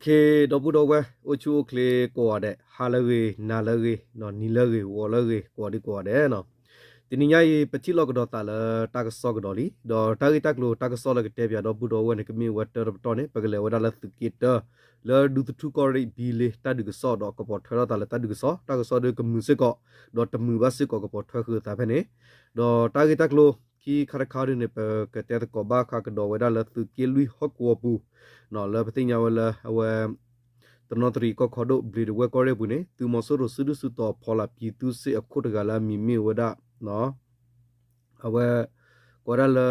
เคดอบุดอเวโอชูโอเคลกว่าတဲ့ဟာလရေနာလရေနော်နီလရေဝော်လရေกว่าဒီกว่าတဲ့နော်ဒီနေ့ညရေပတိလောကတော်တာလတာကစောကတော်လီဒေါ်တာဂီတက်လိုတာကစောလကတဲ့ပြတော့ဘူတော်ဝဲနေကမီဝတ်တော်တော်နေပကလေဝဒါလသကိတလာဒူတထုကောရိဘီလေတာဒုကစောတော့ကပေါ်ထရတာလတာဒုကစောတာကစောဒကမှုစကောဒေါ်တမှုဘစကောကပေါ်ထခတာဖဲနေဒေါ်တာဂီတက်လို ကီခရခါရနေပကတဲ့ကောဘာခါကတော်ဝဒါလသကိလူဟော့ကောပူနော်လပတိညာဝလာအဝဲတနောတရီကခဒိုဘလီဝဲကောရဲဘူးနေသူမဆိုရဆုဒုစုတော်ဖော်လာပြီသူစေအခုတကလာမီမီဝဒနော်အဝဲကောရလာ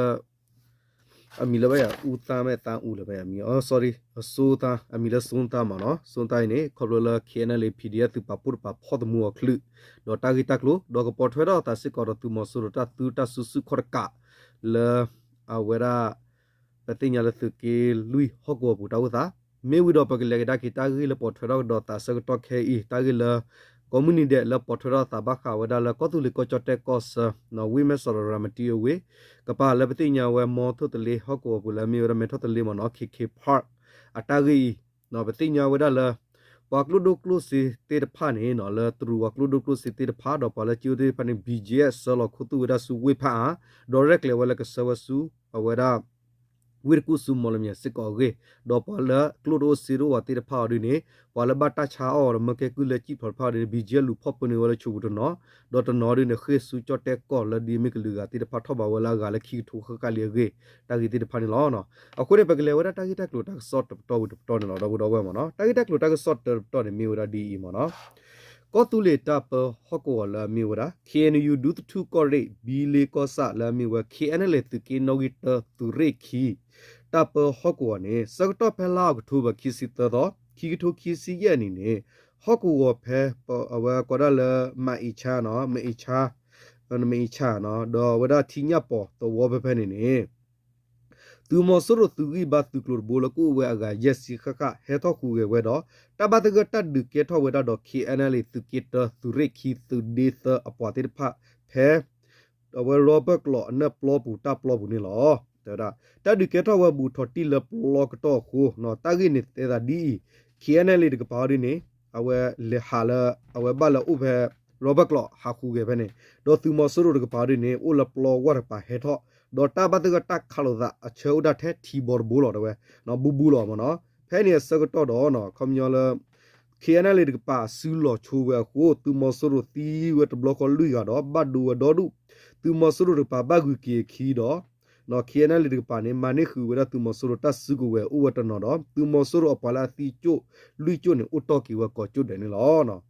အမီလဘယာဦးသားမဲ့တန်းဦးလဘယာမီအော် sorry အစိုးသားအမီလစွန်းသားမနော်စွန်းတိုင်းနေခေါ်လလာ KNL PDF သူပပူပဖော်ဒမူအခလူဒေါ်တာဂီတက်လို့ဒေါ်ကပေါ်ထွဲတော့တာစစ်ကောတော့သူမဆိုရတာသူတဆူဆူခေါ်ကလာအဝဲရာပတိညာလသုကေလူဟော့ကောပူတောသာမေဝီတော့ပကလေဒါကီတာဂီလပေါ်ထွဲတော့ဒေါ်တာစကတော့ခဲဤတာဂီလာ community လပေါ်ထရတာဘခဝဒါလကတုလကချတဲ့ကောစနော်ဝိမဆရရမတီဝေကပါလပတိညာဝဲမောထုတလေဟကောပူလမီရမေထုတလေမနော်ခိခိဖတ်အတာဂီနော်ပတိညာဝဒါလပကလုဒုကလုစီတေတဖာနေနော်လထရူဝကလုဒုကလုစီတေတဖာတော့ပလချူတေပနိ BGS ဆလခုတူဝဒါစုဝေဖာ direct level ကဆဝဆူအဝဒါ ဝိရကုစုမောလမြစစ်ကောကေဒေါ်ပလကလုဒိုစီရိုဝတိတဖာရီနေပလဘတာချာအော်မကေကုလချိဖဖာရီဘီဂျဲလူဖော့ပနေဝလချူဘတနော်ဒေါ်တနော်ရီနေခေဆူချတ်တက်ကောလဒီမီကလူကတိတဖာထောပါဝလာကလည်းခီထူခကလီကေတာဂီတိတဖာနေလောနော်အခုနေပကလေဝဒတာဂီတက်လို့တာဆော့တော့တော့တော့နော်တော့တော့ဝဲမနော်တာဂီတက်လို့တာဆော့တော့နေမီဝဒဒီအီမနော် ကောတူလေတပ်ဟောကောလာမီဝရာ KNU ဒုတထုကောရိဘီလေကောဆာလာမီဝ KNL တကေနိုဂီတတူရိခီတပ်ဟောကောနေစကတော့ဖဲလာကထုဘခီစီတတော့ခီကထုခီစီရဲ့အနေနဲ့ဟောကောဖဲအဝကောရလမအီချာနော်မအီချာနမအီချာနော်တော့ဝဒတီညပေါ်တော့ဝဘဖဲနေနေ သူမဆရသူဂီဘတ်သူကလဘလကူဝဲအကယက်စီခခဟဲတော့ကူဝဲတော့တဘတ်ကတတ်ဒကေထောဝဲတော့ KNL သူကစ်တသူရိခီသူဒီသအပွားတိဖဖဲတော့ဝဲရောဘတ်ကလောအနပလောပူတပလောပူနေလောတဲ့ဒါတတ်ဒကေထောဝဲဘူထော်တီလပလောကတော့ခုနော်တဂိနေတဲ့ဒါဒီ KNL တကပါရီနေအဝဲလေဟာလာအဝဲဘလာဥဖဲ ရောဘတ်ကလောဟာခုကေပဲနေတော့သူမဆရတကပါရီနေဥလပလောဝရပါဟဲထောဒေါ်တာဘတ်ကတက်ခလိုသာအချောဒတ်ထဲထီဘော်ဘူလော်တော့ဝဲနော်ဘူဘူလော်မနော်ဖဲနေစကတော့တော့နော်ကွန်မြူလာ KNL တကပါဆူလော်ချိုဝဲကိုသူမဆရတီဝတ်ဘလော့ကလူရတော့ဘတ်ဒူဒေါ်ဒူသူမဆရတပါဘဂူကီခီတော့နော် KNL တကပါနေမနိခုဝဲသူမဆရတဆူကိုဝဲဥဝတနော်တော့သူမဆရအပလာတီချိုလူချိုနေဥတော့ကီဝဲကောချိုတယ်နေလောနော်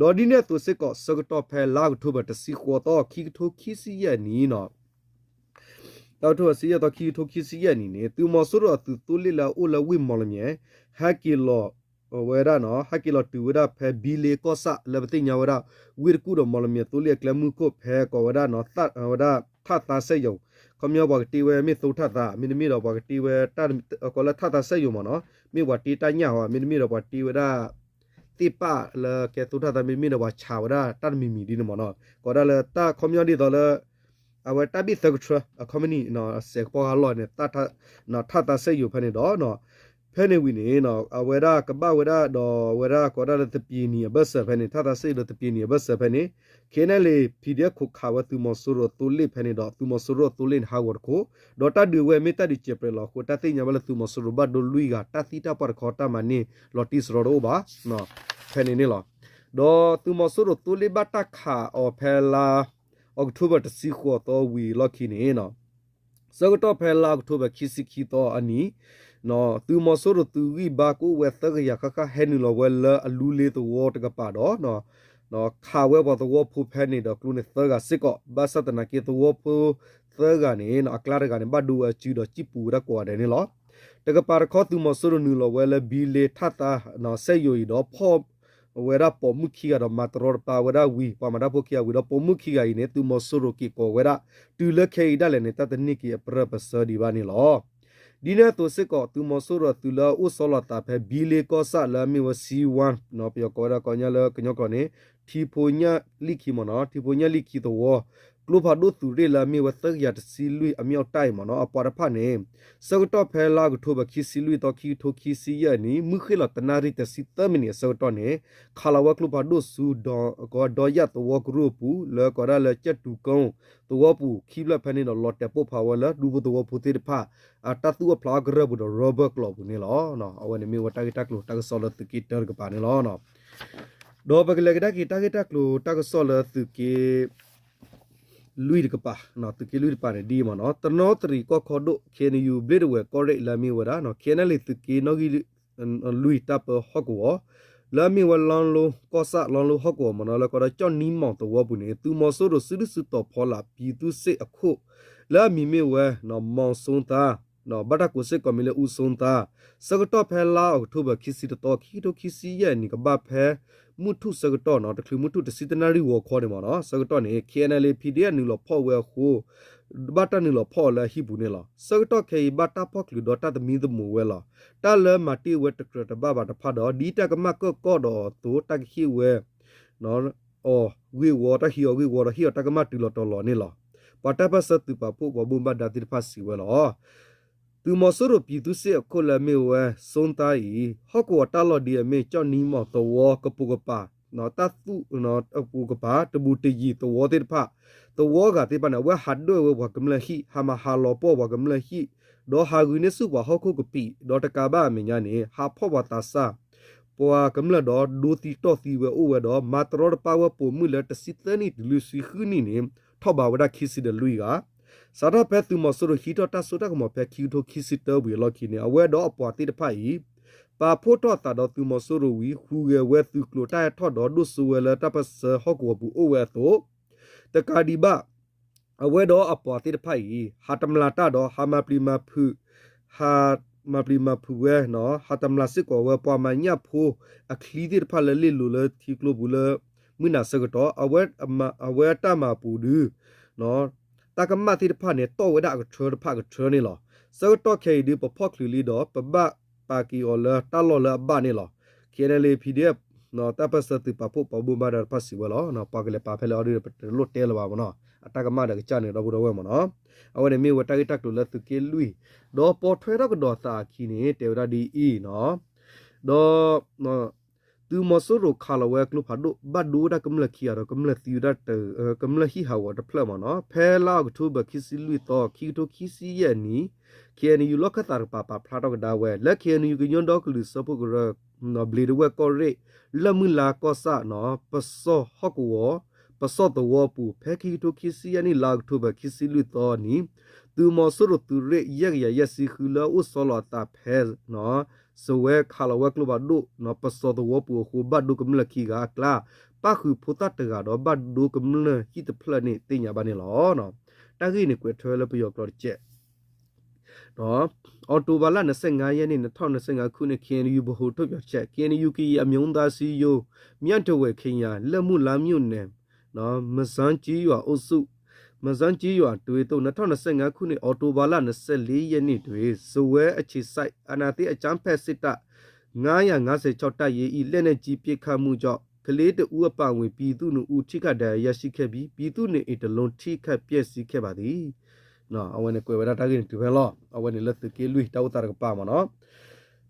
ဒေါ်ဒီနဲ့သူစစ်ကောစကတော့ဖဲလာကထိုးဘတစီခေါ်တော့ခီထိုးခီစီရဲ့နီးနော်တော့တော့စီရတော့ခီထိုခီစီရနီနေသူမဆိုတော့သူတူလီလာအိုလဝိမော်လမြေဟာကီလောဝဲရနော်ဟာကီလောတူဝဒဖဲဘီလေကောဆာလဘတိညာဝဒဝိရကူတော်မော်လမြေတူလီကလမှုကိုဖဲကောဝဒနော်သတ်ဝဒထတာဆက်ယုံခမျောဘကတီဝဲမိသုထတာမင်းမီတော့ဘကတီဝဲတတ်ကောလထတာဆက်ယုံမနော်မိဝတီတညာဟောမင်းမီတော့ဘတီဝဒ တိပလကေသုထတာမင်းမီတော့ဘချာဝဒတတ်မီမီဒီနမနော်ကောဒါလတာခမျောဒီတော့လအဝတဘိသကထအကမနီနော်စေပေါ်ဟာလောနဲ့တထနော်ထတာစေယူဖနေတော့နော် ဖဲနေဝီနေနော်အဝရကပဝရတော့ဝရကောရတပီနီဘတ်ဆဖနေထတာစေလတပီနီဘတ်ဆဖနေခေနလေဖီဒီခုခါဝတူမဆူရတူလိဖနေတော့တူမဆူရတူလင်ဟာဝရကိုဒေါ်တာဒီဝဲမေတာဒီချေပရလောကိုတသိညာဘလတူမဆူရဘတ်ဒိုလူီကတသီတာပါခေါတာမနီလော်တီစရောဘာနော်ဖဲနေနေလောဒေါ်တူမဆူရတူလိဘတာခါအော်ဖဲလာအောက်တိုဘာတစီခေါ်တော့ဝီလော်ခီနေနော်စကတော့ဖဲလာအောက်တိုဘာခီစီခီတော့အနီ နော်သူမဆိုရသူဝီဘာကိုဝဲသကရခခဟဲနီလောဝဲလာအလူလေးတော့ဝတ်ကပါတော့နော်နော်ခါဝဲပေါ်တော့ဖူဖဲနေတော့ကလူနေသကစစ်ကောဘာစတနာကေတော့ဖူသကနေနော်အကလာကနေဘဒူအချီတော့ချိပူရကွာတယ်နော်တကပါခေါ်သူမဆိုရနူလောဝဲလာဘီလေထတာနော်ဆက်ယိုတော့ဖော့ဝေရာပေါ်မှုခိကတော့မတရောပါဝေရာဝီပမဒါပိုခိယဝီတော့ပေါ်မှုခိကဤနေသူမဆူရိုကီကိုဝေရာတူလခေဒါလည်းနေတတနိကီပရပစဒီဘာနီလော ဒီနေတော့စစ်ကောသူမဆူရသူလာဥဆောလတာဖဲဘီလေကောဆလာမီဝစီ1နော်ပြောကောရာကောညာလကညောကောနေထီဖိုညာလိခိမနော်ထီဖိုညာလိခိတော့ ကလိုဖာဒိုသူရေလာမီဝတ်ရတစီလူအမြောက်တိုင်မနော်အပေါ်ဖာနေစကတော့ဖဲလာကထိုဘခီစီလူတော့ခီထိုခီစီယနီမုခိလတနာရီတစီတမနီစကတော့နေခလာဝကလိုဖာဒိုဆူဒေါ်ကောဒေါ်ရတဝကရူပူလေကောရလေချက်တူကုံတဝပူခီလဖဲနေတော့လော်တက်ပို့ဖာဝလာဒူဘတဝပူတေဖာအတတူဖလာဂရဘူတော့ရောဘတ်ကလောဘူးနေလောနော်အဝနေမီဝတာကတက်လို့တက်ဆောလတကီတာကပါနေလောနော်ဒေါ်ဘကလေကတကီတာကတက်လို့တက်ဆောလတကီ lui de pa no tu ke lui de pa ne di ma no to no tri ko kho do ke ni yu ble de we ko re la mi wa da no ke na le tu ke no gi lui ta pa ho ko la mi wa lon lo ko sa lon lo ho ko ma no la ko da chon ni mo to wo bu ne tu mo so do su du su to pho la pi tu se a kho la mi me we no mo son ta နော်ဘတ်တကုစစ်ကမီလေဦးစွန်တာစကတော့ဖဲလာအောက်တိုဘာခီစီတော့ခီတိုခီစီရဲ့နိကဘဖဲ မုထုစကတော့နော်တခလူမုထုတစီတနာရီဝခေါ်တယ်မနော်စကတော့နေ KNL PDF နူလဖော့ဝဲခုဘတ်တနူလဖော့လာဟိဘူးနေလားစကတော့ခေဘတ်တာဖော့ကလူဒတာသမီးသမူဝဲလားတာလမတီဝဲတကရတဘဘတဖတ်တော့ဒီတကမကော့ကော့တော့တူတက်ခိဝဲနော်အော်ဝီဝါတာဟီဝီဝါတာဟီတကမတူလတော်လောနေလားပတပစတူပပုဘဘုံဘဒတိဖတ်စီဝဲလား သူမဆရပြည်သူစစ်ကိုလမေဝဲစွန်တိုင်ဟော့ကောတာလော်ဒီအမေကြောင့်နီမော်တော်ကပုကပါနော်တသုနော်အပူကပါတဘူတကြီးတော်တဲ့ဖာတော်ကတိပနဝဟတ်ဒွေဝကမလဟီဟာမဟာလောပေါ်ဝကမလဟီဒေါ်ဟာဂူနေစုဘဟောခုကပီဒေါ်တကဘာမညာနေဟာဖောဘတာဆာပွာကမလဒေါ်ဒူတီတော့စီဝဲအိုဝဲဒေါ်မာတရောပါဝပိုမှုလတစစ်တနီဒလူစီခူနီနေထောက်ပါဝဒခီစီဒလူီက စာတော့ဖဲသူမဆရဟီတော့တဆူတကမဖဲခီတိုခီစီတောဘီလော်ခီနေအဝဲတော့အပွာတိတဖိုင်ပါဖို့တော့တာတော့သူမဆရဝီခူရဝဲသူကလိုတိုင်ထော့တော့ဒုဆူဝဲလတပစဟောကောဘူးအိုဝဲတော့တကာဒီဘာအဝဲတော့အပွာတိတဖိုင်ဟာတမလာတာတော့ဟာမပလီမဖူဟာမပလီမဖူဝဲနော်ဟာတမလာစစ်ကောဝဲပွာမညဖိုအခလီဒီဖာလလီလူလတီကလိုဘူးလမနာစကတော့အဝဲအဝဲတမပူဒူနော် ตากมาที่พาเนี่ยโตวดากเทอพากเทอนี่หรอสกตอเคดีปพอกลีลีดอปบะปากีออลตาลอลบะนี่หรอเคเนเลพีเดียနော်တပတ်စတိပပုပဘူမာဒပတ်စီဝလောနော်ပကလေပါဖဲလော်ဒီပလုတ်တဲလပါမနော်အတကမဒကချနေတော့ဘူးတော့ဝဲမနော်အဝနေမေဝတကတက်လို့လက်သူကေလူီတော့ပေါ်ထွဲတော့ကတော့သာခီနေတေဝရဒီအီနော်တော့နော် သူမဆူရခါလဝဲကလုဖာဒုဘတ်ဒူဒါကမလခီယာကမလသီဒတ်ကမလဟီဟာဝတ်ဖလမနော်ဖဲလာကထုဘခီစီလူတော့ခီတိုခီစီယနီကေနီယူလခတာပါပါဖလာတော့ဒါဝဲလက်ကေနီယူကညွန်တော့ကလူစပုကရနော်ဘလီဒဝဲကောရိလမူလာကောဆာနော်ပစောဟော့ကောပစောတဝပူဖဲခီတိုခီစီယနီလာကထုဘခီစီလူတော့နီ သူမဆူရသူရရက်ရရက်စီခူလာဥဆောလာတာဖဲနော်စဝဲခါလဝဲကလဘဒုနော်ပစောတဝပူခုဘဒုကမလခီကကလာပခုဖုတတကတော့ဘဒုကမလဟိတဖလနေတင်ညာပါနေလောနော်တခိနေကွယ်ထွဲလပယောကလောချက်နော်အော်တိုဘာလ25ရက်နေ့2025ခုနှစ် KNU ဘဟုထုတ်ပြချက် KNU ကီအမြုံသားစီယိုမြတ်တဝဲခင်ယာလက်မှုလာမြို့နယ်နော်မစန်းကြီးရွာအုပ်စု မစန်းကြီးရွာတွေတော့2025ခုနှစ်အော်တိုဘာလ24ရက်နေ့တွေဇဝဲအခြေဆိုင်အနာတိအချမ်းဖက်စစ်တပ်956တပ်ရေးဤလက်နဲ့ကြီးပစ်ခတ်မှုကြောင့်ကလေးတဦးအပဝင်ပြည်သူနှုတ်ထိခတ်တယ်ရရှိခဲ့ပြီးပြည်သူနေအတလုံးထိခတ်ပျက်စီးခဲ့ပါသည်နော်အဝနေကွယ်ဝရတာကင်းတူပဲလောအဝနေလက်တကေလူတောက်တာကပါမနော်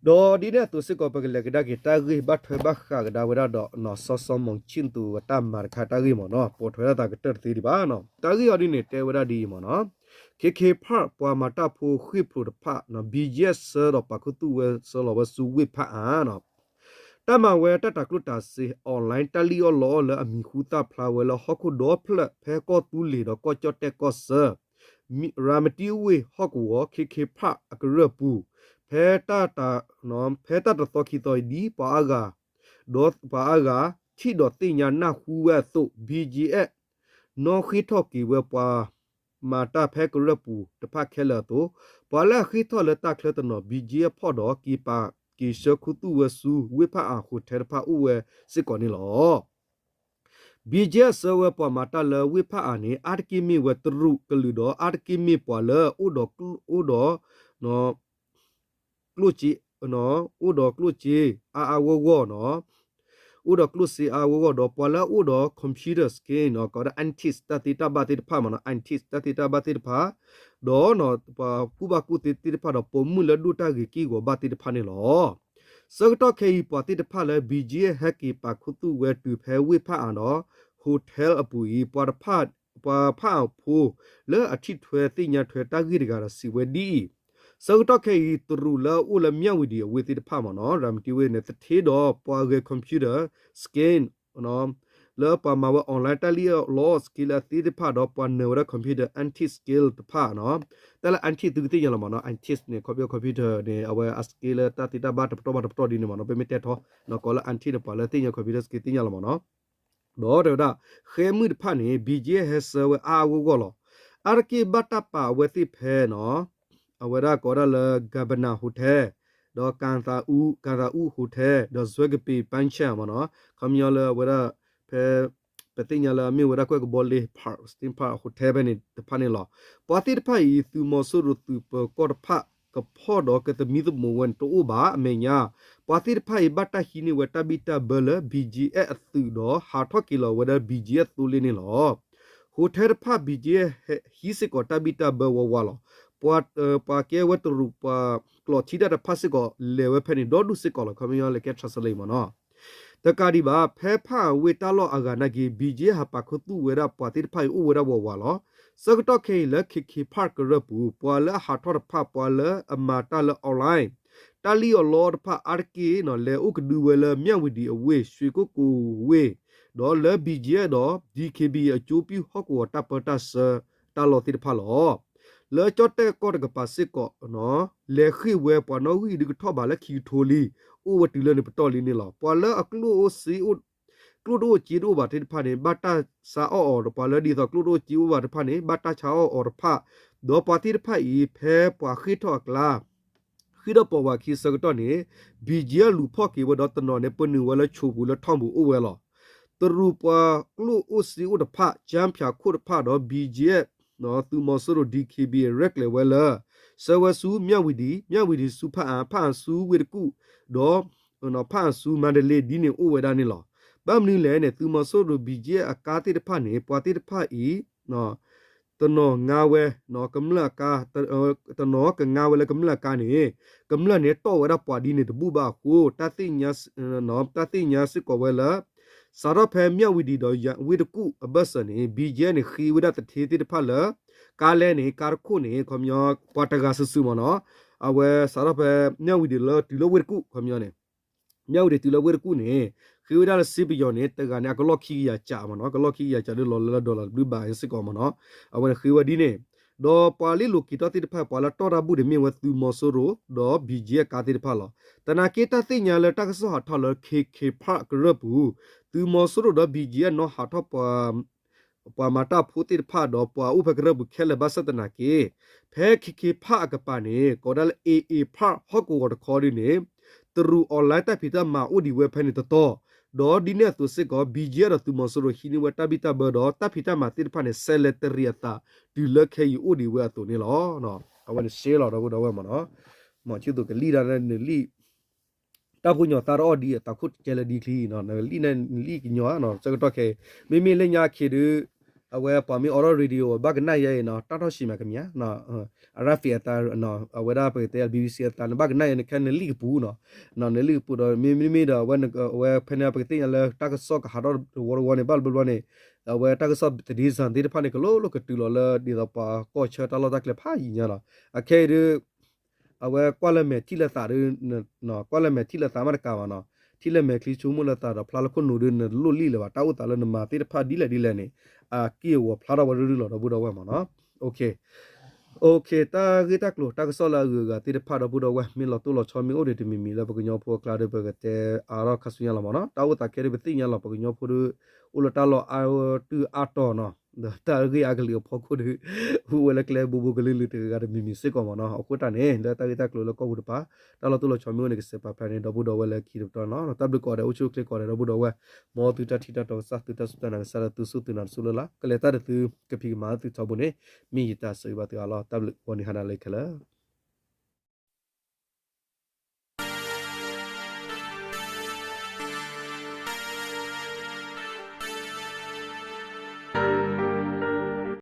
ဒေါ်ဒီတဲ့သူစစ်ကောပကလကဒါကတာဂိဘတ်ထွေဘခကဒါဝရတော့နော်ဆောဆောမုံချင်းတူဝတမာခတာဂိမနော်ပေါ်ထွေတာကတက်သေးဒီပါနော်တာဂိအဒီနေတဲဝရဒီမနော်ခေခေဖပွာမတာဖိုခိဖုဒဖနော် BGS တော့ပကုတူဝဲဆောလဝဆူဝိဖအာနော်တမဝဲတတကလုတာစီအွန်လိုင်းတလီယောလောလအမီခူတာဖလာဝဲလဟခုဒေါဖလဖဲကောတူလီတော့ကောချတက်ကောဆာရာမတီဝေဟော့ကောခေခေဖအကရပူ ဖဲတတာနော်ဖဲတတတော်ခီတော်ဒီပါအာဂါဒေါပါအာဂါချီတော်တင်ညာနာဟူဝဲသု BGF နော်ခိထော့ကီဝဲပွာမာတာဖဲကရပူတဖခဲလတော့ပွာလာခိထော့လတခလတနော် BGF ဖော့တော်ကီပါကီရှခုတူဝဆူဝိဖအာခုထေဖာဥဝဲစစ်ကောနီလောဘီဂျက်ဆဝပမာတလဝိဖာအနေအာတကီမီဝတရုကလူတော့အာတကီမီပွာလဥဒဥဒနော် ကလူချီနော်ဥဒကလူချီအာအဝဝနော်ဥဒကလုစီအာဝဂဒပလာဥဒကွန်ပျူတာစကင်းနော်ကောဒအန်တီစတတိတဘတိတဖာမနော်အန်တီစတတိတဘတိတဖာဒေါ်နော်ပကူဘကူတိတိတဖာတော့ပုံမှုလဒုတာဂီကီကိုဘတိတဖာနေလောစကတော့ခေပတိတဖာလဲ BGA ဟက်ကီပါခုတုဝဲတူဖဲဝိဖာနော်ဟိုတယ်အပူီပရဖတ်ပဖာဖိုလဲအထိထွဲတိညာထွဲတာဂီရကရစီဝဲဒီ စောတော့ခေတရူလာဦးလမြဝီဒီဝေတိတဖမနော်ရမ်တီဝေနဲ့တထေတော့ပွားကေကွန်ပျူတာစကင်နော်လောပမာဝအွန်လိုင်းတလီလောစကီလာတီတဖတော့ပွားနေရကွန်ပျူတာအန်တီစကီလ်တဖနော်တယ်အန်တီတူတီရလမနော်အန်တီစနဲ့ကွန်ပျူကွန်ပျူတာနဲ့အဝဲအစကီလာတတီတဘတ်တော့ဘတ်တော့ဒီနေမနော်ပေမတက်တော့နော်ကောလာအန်တီတပါလာတင်ရကွန်ပျူတာစကီတင်ရလမနော်တော့တော့ခဲမှုတဖနဲ့ BJ has server အာဝကောလော arki batapa wethi phe no အဝရကောရလဂဘနာဟိုတဲတော့ကန်သာဦးကန်သာဦးဟိုတဲတော့ဇွဲကပီပန်းချာမနော်ခမယောလဝရဖဲပတိညာလာမြေဝရကွက်ဘောလေပါစတင်ပါဟိုတဲဘနေတဖာနေလောပတိတဖာဤသူမဆူရသူပကောတဖာကဖောတော့ကတမီဒမဝန်တူဘာအမေညာပတိတဖာဤဘတာဟီနီဝတဘီတာဘလ BGA အသူတော့ဟာထော့ကီလောဝဒ BGA သူလင်းနေလောဟိုတဲဖာ BGA ဟီစကောတဘီတာဘဝဝလော ပွာပါကေဝတရူပါကလောချီဒတာဖတ်စကောလေဝဖနီဒေါ်ဒုစကောလခမယောလေကက်ထဆလိမနောတကာဒီဘာဖဲဖာဝေတလောအဂနာဂီ BJ ဟာပခုတုဝေရပါတိဖိုင်ဥဝေရဝဝလောစကတော့ခေလခိခိဖတ်ကရပူပွာလဟာထောဖပွာလအမတာလအွန်လိုင်းတလီယောလောဖအာကီနော်လေဥကဒူဝဲလမြဝဒီအဝေရွှေကုကူဝေဒေါ်လ BJ တော့ DKB အကျိုးပြုဟော့ကောတပတဆတာလောတိဖာလော လေချတ်တဲ့ကောတကပါစစ်ကောနော်လေခိဝဲပနော်ဝီဒီကထောပါလက်ခီထိုလီဥဝတီလနေပတော်လီနေလောပွာလအကလူအိုစီဥကလူဒိုချီဒိုဘာတိဖာနေဘတာစာအော်အော်ပွာလဒီတော့ကလူဒိုချီဝဘာတဖာနေဘတာချာအော်အော်ဖာဒေါ်ပါတိဖာဤဖဲပွာခိထောကလာခိဒပေါ်ဝါခိစကတော့နေဘီဂျီလူဖော့ကေဝဒတနော်နေပနူဝလချူဘူးလထောင်းဘူးအိုဝဲလောတရူပွာကလူအိုစီဥဒဖာဂျမ်ဖျာခုဒဖာတော့ဘီဂျီ နော်သူမဆရို DKB rec level ဆဝဆူမြဝီဒီမြဝီဒီစူဖာဖာဆူဝေကုဒေါ်နော်ဖာဆူမန္တလေးဒီနေအိုဝဲဒါနေလောဘမ်နီလဲနေသူမဆရိုဘီဂျီအကာတိတဖာနေပွာတိတဖာဤနော်တနောငါဝဲနော်ကမလကာတနောကငါဝဲလကမလကာနေကမလနေတော့ဝရပွာဒီနေတဘူဘာခုတတိညာနော်တတိညာစကောဝဲလာ စာရဖဲမြဝီဒီတော့ဝီတကုအဘဆနေဘီဂျဲနေခီဝဒတထေတိတဖလာကာလဲနေကာခုနေခမယောပွာတကဆဆူမနော်အဝဲစာရဖဲမြဝီဒီလတီလဝီတကုခမယောနေမြဝီဒီတီလဝီတကုနေခီဝဒလစီပယောနေတကနေကလော့ခီယာချာမနော်ကလော့ခီယာချာဒေါ်လာဒေါ်လာဘလူးဘာစကောမနော်အဝဲခီဝဒီနေဒေါ်ပါလီလိုကီတတိတဖက်ပါလာတော်ရဘူးဒီမြေဝသူမဆိုရိုဒေါ်ဘီဂျီကာတိတဖက်လာတနာကေတသိညာလတက်ဆောထလခေခေဖကရဘူး သူမဆရဒဘီဂျီနောဟာထပပမာတာဖူတိဖာဒပဥပကရဘခဲလဘစတနာကေဖဲခိခိဖာကပနေကောဒလအေအေဖာဟကောဒခေါ်ဒီနေတရူအွန်လိုင်းတဖိတမာဥဒီဝဲဖဲနေတတော်ဒေါ်ဒီနေသူစစ်ကောဘီဂျီရသူမဆရဟီနီဝတဘီတာဘဒေါ်တဖိတမာတိဖာနေဆဲလက်တရီယတာဒီလခဲယူဥဒီဝဲသူနေလောနော်အဝန်ရှေးလောတော့တော့ဝဲမနော်မချစ်သူကလီဒါနဲ့လီ တာကုညောတာရောဒီတာခုကျဲလဒီခလီနော်လီနလီညောနော်စကတော့ခဲမိမိလက်ညာခေဒအဝဲပါမီအော်ရရေဒီယိုဘကနိုင်ရဲနော်တာတော့ရှိမှာခင်ဗျာနော်အရာဖီတာနော်အဝဲဒါပေတဲ့ BBC တာဘကနိုင်နေကန်လီပူနော်နော်လီပူတော့မိမိမိတော့ဝဲဝဲဖနေပကတဲ့လဲတာကဆော့ကဟာတော့ဝရဝနေဘလဘလနေအဝဲတာကဆော့တဒီစန်ဒီဖာနေကလို့လို့ကတူလောလဲဒီတော့ပါကောချာတလောတကလေဖာကြီးညာလားအခဲရ အဝဲကွာလမဲတိလက်တာရနော်ကွာလမဲတိလက်တာမရကာမနော်တိလက်မဲကလီချူမလတာတော့ဖလာလခုနူရနလုလီလပါတာဝတာလနမတိဖာဒီလက်ဒီလက်နေအာကီဝဖလာရဝရူလောတော့ဘူးတော့ဝဲမနော်โอเคโอเคตาဂီတကလိုတာကဆောလာဂူကတိတဖာတော့ဘူးတော့ဝဲမင်းလောတူလောချောမီအိုဒီတမီမီလပကညောဖိုကလာဒဘကတဲ့အာရခဆူရလာမနော်တာဝတာကဲရ ဘတိညာလောပကညောဖိုဥလတာလောအာတူအာတော်နော်ဒါတာဂီအကလီဖောခုဒဟူဝလကလေဘူဘူကလေးလေးတကရမီမီစစ်ကောမနော်အခုတနေလက်တာဂီတကလိုလကောဘူးတပါတာလောတူလောချောမီအိုနေကစပါဖန်နေတော့ဘူးတော့ဝဲလက်ခီတော့နော်တပ်လကောတယ်အချိုကလစ်ကောတယ်တော့ဘူးတော့ဝဲမောတူတတီတတော့စတူတစတနာဆရာတူစုတူနာဆူလလာကလေတာတူကပီမာတူချဘူးနေမိတာဆွေပါတူအလောတပ်လဝနိဟနာလိုက်ခလား